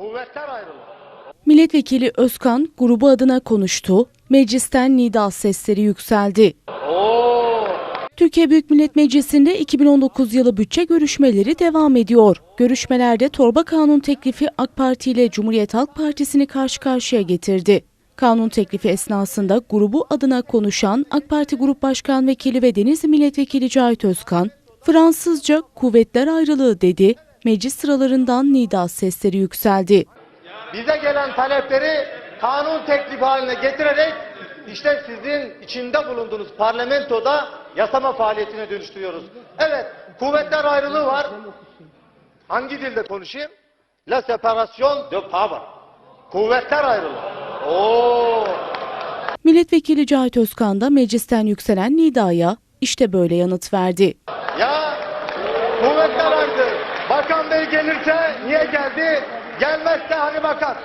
Kuvvetler ayrılığı. Milletvekili Özkan grubu adına konuştu, meclisten nida sesleri yükseldi. Oo! Türkiye Büyük Millet Meclisi'nde 2019 yılı bütçe görüşmeleri devam ediyor. Görüşmelerde torba kanun teklifi AK Parti ile Cumhuriyet Halk Partisi'ni karşı karşıya getirdi. Kanun teklifi esnasında grubu adına konuşan AK Parti Grup Başkan Vekili ve Denizli Milletvekili Cahit Özkan, Fransızca kuvvetler ayrılığı dedi, meclis sıralarından nida sesleri yükseldi. Bize gelen talepleri kanun teklifi haline getirerek işte sizin içinde bulunduğunuz parlamentoda yasama faaliyetine dönüştürüyoruz. Evet, kuvvetler ayrılığı var. Hangi dilde konuşayım? La séparation de power. Kuvvetler ayrılığı. Oo! Milletvekili Cahit Özkan da meclisten yükselen nidaya işte böyle yanıt verdi. Ya kuvvetler ayrılığı. Bakan Bey gelirse niye geldi? Gelmezse hani bakar.